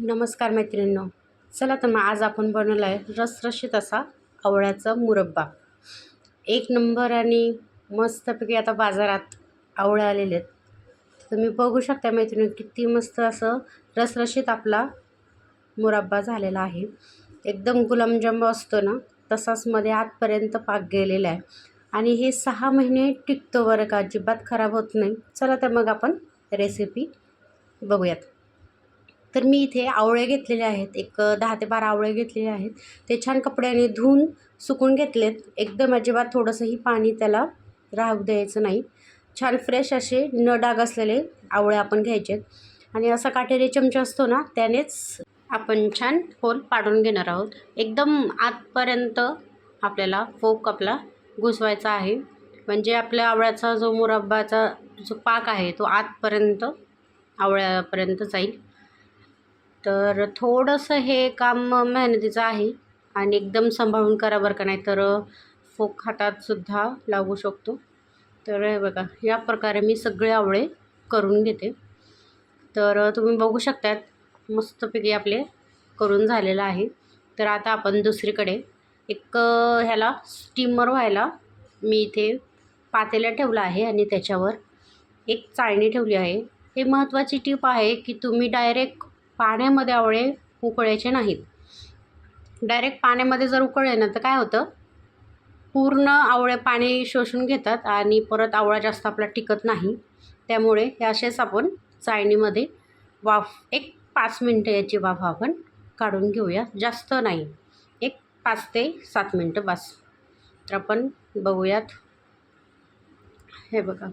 नमस्कार मैत्रिणींनो. चला तर मग आज आपण बनवला आहे रसरशीत असा आवळ्याचा मुरब्बा. एक नंबर आणि मस्तपैकी आता बाजारात आवळ्या आलेले आहेत. तुम्ही बघू शकता मैत्रिणी किती मस्त असं रसरशीत आपला मुरब्बा झालेला आहे. एकदम गुलामजाम असतो ना तसाच मध्ये आतपर्यंत पाक गेलेला आहे. आणि हे सहा महिने टिकतो बरं का अजिबात खराब होत नाही. चला तर मग आपण रेसिपी बघूयात. तर मी इथे आवळे घेतलेले आहेत. एक दहा ते बारा आवळे घेतलेले आहेत. ते छान कपड्याने धुवून सुकून घेतलेत. एकदम अजिबात थोडंसंही पाणी त्याला राहू द्यायचं नाही. छान फ्रेश असे न डाग असलेले आवळे आपण घ्यायचे आणि असा काटेरी चमचा असतो ना त्यानेच आपण छान होल पाडून घेणार आहोत. एकदम आतपर्यंत आपल्याला फोक आपला घुसवायचा आहे. म्हणजे आपल्या आवळ्याचा जो मुरब्बाचा जो पाक आहे तो आतपर्यंत आवळ्यापर्यंत जाईल. तर थोडंसं हे काम मेहनतीचं आहे आणि एकदम सांभाळून करा बरं का नाही तर फोक हातातसुद्धा लागू शकतो. तर हे बघा या प्रकारे मी सगळे आवळे करून घेते. तर तुम्ही बघू शकतात मस्तपैकी आपले करून झालेलं आहे. तर आता आपण दुसरीकडे एक ह्याला स्टीमर व्हायला मी इथे पातेला ठेवलं आहे आणि त्याच्यावर एक चाळणी ठेवली आहे. हे महत्त्वाची टीप आहे की तुम्ही डायरेक्ट पाण्यामध्ये आवळे उकळायचे नाहीत. डायरेक्ट पाण्यामध्ये जर उकळले ना तर काय होतं? पूर्ण आवळे पाणी शोषून घेतात आणि परत आवळा जास्त आपला टिकत नाही. त्यामुळे हे असेच आपण चाळणीमध्ये वाफ एक पाच मिनटं याची वाफ आपण काढून घेऊया. जास्त नाही. एक पाच ते सात मिनटं बस. तर आपण बघूयात. हे बघा.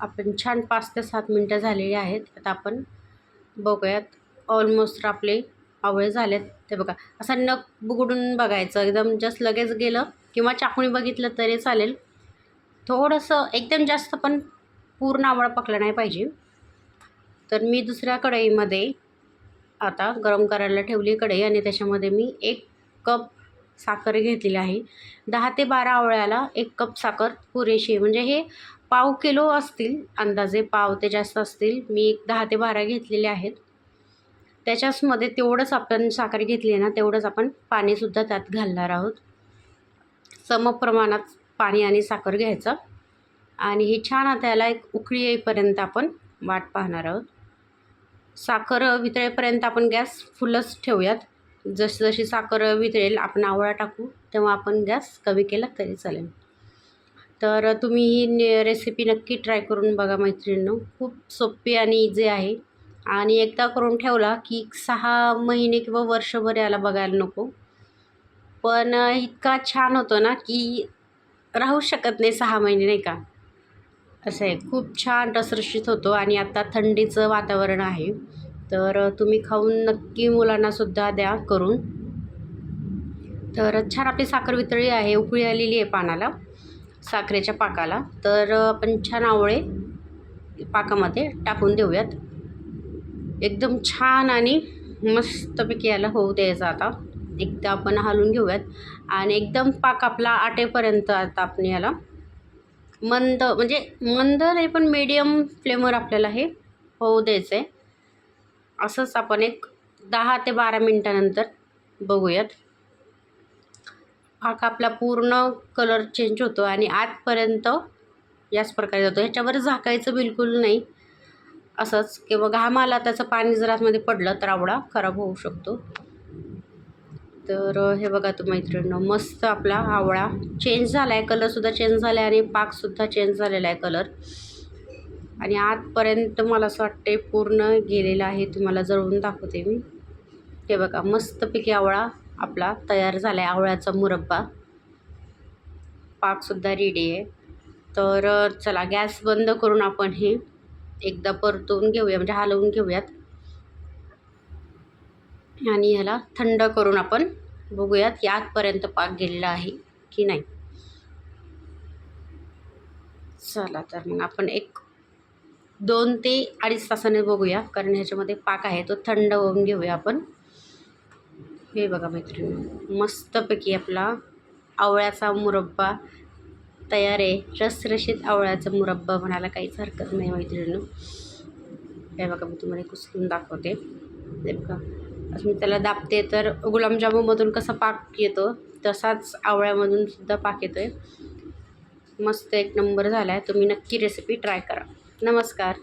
आपण छान पाच ते सात मिनटं झालेली आहेत. आता आपण बघूयात. ऑलमोस्ट आपले आवळे झालेत. ते बघा असं नख बुगडून बघायचं. एकदम जस्ट लगेच गेलं किंवा चाकूने बघितलं तरी चालेल. थोडंसं एकदम जास्त पण पूर्ण आवळा पकला नाही पाहिजे. तर मी दुसऱ्या कढईमध्ये आता गरम करायला ठेवली कढई आणि त्याच्यामध्ये मी एक कप साखर घेतलेली आहे. दहा ते बारा आवळ्याला एक कप साखर पुरेशी आहे. म्हणजे हे पाव किलो असतील अंदाजे पाव ते जास्त असतील. मी एक दहा ते बारा घेतलेले आहेत. त्याच्याचमध्ये तेवढंच आपण साखर घेतली आहे ना तेवढंच आपण पाणीसुद्धा त्यात घालणार आहोत. समप्रमाणात पाणी आणि साखर घ्यायचं. आणि हे छान आता याला एक उकळी येईपर्यंत आपण वाट पाहणार आहोत. साखर वितळेपर्यंत आपण गॅस फुलच ठेवूयात. जशी जशी साखर वितळेल आपण आवळा टाकू तेव्हा आपण गॅस कमी केला तरी चालेल. तर तुम्ही ही रेसिपी नक्की ट्राय करून बघा मैत्रिणींनो. खूप सोपी आणि इझी आहे. आणि एकदा करून ठेवला की सहा महिने किंवा वर्षभर याला बघायला नको. पण इतका छान होतो ना की राहू शकत नाही सहा महिने नाही का? असं आहे. खूप छान रसरशीत होतो आणि आता थंडीचं वातावरण आहे. तर तुम्ही खाऊन नक्की मुलांनासुद्धा द्या करून. तर छान आपली साखर वितळी आहे उकळी आलेली आहे पानाला साखरेच्या पाकाला. तर आपण छान आवळे पाकामध्ये टाकून देऊयात. एकदम छान आणि मस्तपैकी याला होऊ द्यायचं आता. एकदा आपण हलवून घेऊयात. आणि एकदम पाक आपला आटेपर्यंत आता आपण याला. मंद म्हणजे मंद नाही पण मीडियम फ्लेमवर आपल्याला हे होऊ द्यायचं आहे असंच आपण एक दहा ते बारा मिनटानंतर बघूयात. पाक आपला पूर्ण कलर चेंज होतो आणि आतपर्यंत याच प्रकारे जातो. ह्याच्यावर झाकायचं बिलकुल नाही. असंच किंवा घाम आला त्याचं पाणी जर आतमध्ये पडलं तर आवडा खराब होऊ शकतो. तर हे बघा तू मैत्रिणींनो मस्त आपला आवळा चेंज झाला आहे कलरसुद्धा चेंज झाला आहे आणि पाकसुद्धा चेंज झालेला आहे कलर आणि आतपर्यंत मला असं वाटते पूर्ण गेलेलं आहे तुम्हाला जळवून दाखवते मी. हे बघा मस्तपैकी आवळा आपला तयार झाला आहे आवळ्याचा मुरब्बा. पाकसुद्धा रेडी आहे. तर चला गॅस बंद करून आपण हे एकदा परतवून घेऊया म्हणजे हलवून घेऊयात. आणि ह्याला थंड करून आपण बघूयात की आतपर्यंत पाक गेलेला आहे की नाही. चला तर मग आपण एक दोन ते अडीच तासाने बघूया कारण ह्याच्यामध्ये पाक आहे तो थंड होऊन घेऊया आपण. हे बघा मैत्रिणी मस्तपैकी आपला आवळ्याचा मुरब्बा तयार आहे. रसरशीत आवळ्याचा मुरब्बा म्हणायला काहीच हरकत नाही मैत्रिणीनं. हे बघा मी तुम्हाला कुसलून दाखवते. हे बघा. असं मी त्याला दाबते तर गुलाबजामुनमधून कसा पाक येतो तसाच आवळ्यामधून सुद्धा पाक येतो आहे मस्त एक नंबर झाला आहे तुम्ही नक्की रेसिपी ट्राय करा. नमस्कार.